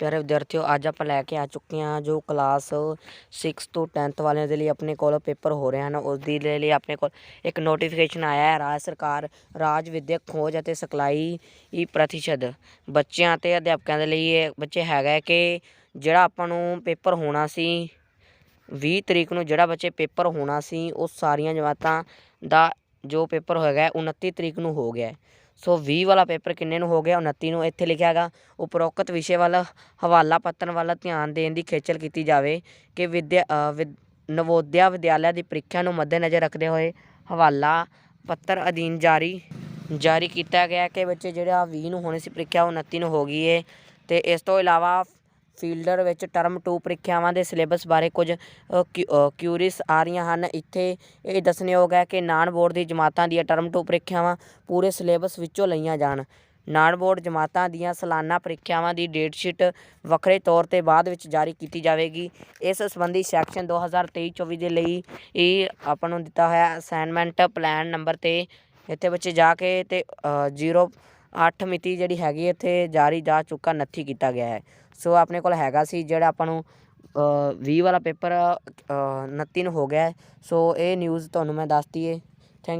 ਪਿਆਰੇ ਵਿਦਿਆਰਥੀਓ ਅੱਜ ਆਪਾਂ ਲੈ ਕੇ ਆ ਚੁੱਕੇ ਹਾਂ ਜੋ ਕਲਾਸ 6 ਤੋਂ 10th ਵਾਲਿਆਂ ਦੇ ਲਈ ਆਪਣੇ ਕੋਲ ਪੇਪਰ ਹੋ ਰਹੇ ਹਨ। ਉਸ ਦੀ ਲਈ ਆਪਣੇ ਕੋਲ ਇੱਕ ਨੋਟੀਫਿਕੇਸ਼ਨ ਆਇਆ ਹੈ ਰਾਜ ਸਰਕਾਰ ਰਾਜ ਵਿਦਿਅਕ ਖੋਜ ਅਤੇ ਸਿਖਲਾਈ ਹੀ ਪ੍ਰਤੀਸ਼ਤ। ਬੱਚਿਆਂ ਤੇ ਅਧਿਆਪਕਾਂ ਦੇ ਲਈ ਇਹ ਬੱਚੇ ਹੈਗਾ ਕਿ ਜਿਹੜਾ ਆਪਾਂ ਨੂੰ ਪੇਪਰ ਹੋਣਾ ਸੀ 20 ਤਰੀਕ ਨੂੰ ਜਿਹੜਾ ਬੱਚੇ ਪੇਪਰ ਹੋਣਾ ਸੀ ਉਹ ਸਾਰੀਆਂ ਜਮਾਤਾਂ ਦਾ ਜੋ ਪੇਪਰ ਹੋਏਗਾ ਹੈ, 29 ਤਰੀਕ ਨੂੰ ਹੋ ਗਿਆ ਸੋ 20 ਵਾਲਾ ਪੇਪਰ ਕਿੰਨੇ ਨੂੰ ਹੋ ਗਿਆ 29 ਨੂੰ ਇੱਥੇ ਲਿਖਿਆ ਹੈਗਾ। ਉਪਰੋਕਤ ਵਿਸ਼ੇ ਵੱਲ, ਹਵਾਲਾ ਪੱਤਰ ਵੱਲ ਧਿਆਨ ਦੇਣ ਦੀ ਖੇਚਲ ਕੀਤੀ ਜਾਵੇ ਕਿ ਵਿਦਿਆ ਵਿਦ- ਨਵੋਦਿਆ ਵਿਦਿਆਲਿਆ ਦੀ ਪ੍ਰੀਖਿਆ ਨੂੰ ਮੱਦੇਨਜ਼ਰ ਰੱਖਦੇ ਹੋਏ ਹਵਾਲਾ ਪੱਤਰ ਅਧੀਨ ਜਾਰੀ ਜਾਰੀ ਕੀਤਾ ਗਿਆ ਕਿ ਬੱਚੇ ਜਿਹੜਾ 20 ਨੂੰ ਹੋਣੀ ਸੀ ਪ੍ਰੀਖਿਆ ਉਹ 29 ਨੂੰ ਹੋ ਗਈ ਏ। ਤੇ ਇਸ ਤੋਂ ਇਲਾਵਾ ਫੀਲਡਰ ਵਿੱਚ ਟਰਮ 2 ਪ੍ਰੀਖਿਆਵਾਂ ਦੇ ਸਿਲੇਬਸ ਬਾਰੇ ਕੁਝ ਕਿਊਰੀਸ ਆ ਰਹੀਆਂ ਹਨ। ਇੱਥੇ ਇਹ ਦੱਸਣਯੋਗ ਹੈ ਕਿ ਨਾਨ ਬੋਰਡ ਦੀ ਜਮਾਤਾਂ ਦੀਆਂ ਟਰਮ 2 ਪ੍ਰੀਖਿਆਵਾਂ ਪੂਰੇ ਸਿਲੇਬਸ ਵਿੱਚੋਂ ਲਈਆਂ ਜਾਣ। ਨਾਨ ਬੋਰਡ ਜਮਾਤਾਂ ਦੀਆਂ ਸਾਲਾਨਾ ਪ੍ਰੀਖਿਆਵਾਂ ਦੀ ਡੇਟ ਸ਼ੀਟ ਵੱਖਰੇ ਤੌਰ ਤੇ ਬਾਅਦ ਵਿੱਚ ਜਾਰੀ ਕੀਤੀ ਜਾਵੇਗੀ। ਇਸ ਸੰਬੰਧੀ ਸੈਕਸ਼ਨ 2023-24 ਦੇ ਲਈ ਇਹ ਆਪਾਂ ਨੂੰ ਦਿੱਤਾ ਹੋਇਆ ਅਸਾਈਨਮੈਂਟ ਪਲਾਨ ਨੰਬਰ ਤੇ ਇੱਥੇ ਬੱਚੇ ਜਾ ਕੇ ਤੇ 08 ਮਿਤੀ ਜਿਹੜੀ ਹੈਗੀ ਇੱਥੇ ਜਾਰੀ ਜਾ ਚੁੱਕਾ, ਨੱਥੀ ਕੀਤਾ ਗਿਆ ਹੈ ਸੋ ਆਪਣੇ ਕੋਲ ਹੈਗਾ ਸੀ ਜਿਹੜਾ ਆਪਾਂ ਨੂੰ 20 ਵਾਲਾ ਪੇਪਰ 29 ਨੂੰ ਹੋ ਗਿਆ ਹੈ। ਸੋ ਇਹ ਨਿਊਜ਼ ਤੁਹਾਨੂੰ ਮੈਂ ਦੱਸਤੀ ਏ